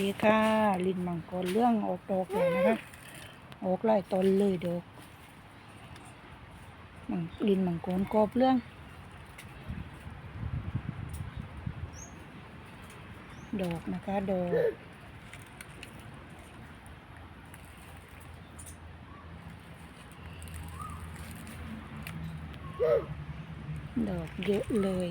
ดีค่ะลินมังกรเรื่องออกดอกเลยนะคะออกไล่ต้นเลยดอกมังลินมังกรกอบเรื่องดอกนะคะดอกดอกเยอะเลย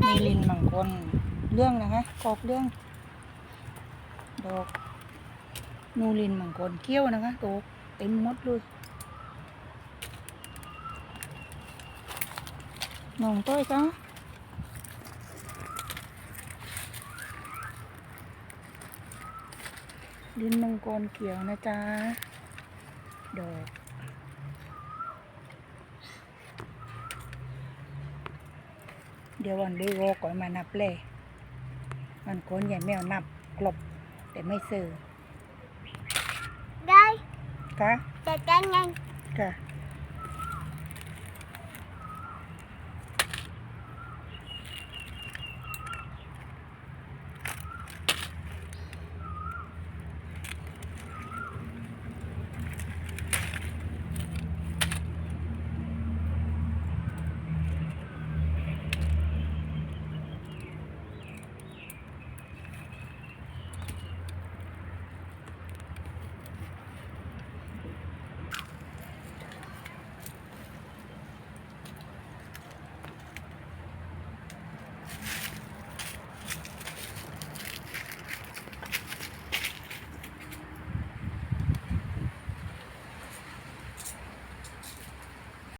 มีลินมังกรเรื่องนะคะกอกเรื่อง ดอกนูลินมังกรเกี้ยวนะคะดอกเต็มมดเลยน้องต้อยจ้าลินมังกรเขียวนะจ๊ะดอก เดี๋ยววันด้วยโวก่อนมานับเลยมันคนใหญ่แมวนับกลบ แต่ไม่ซื้อได้ค่ะจะกันไงค่ะ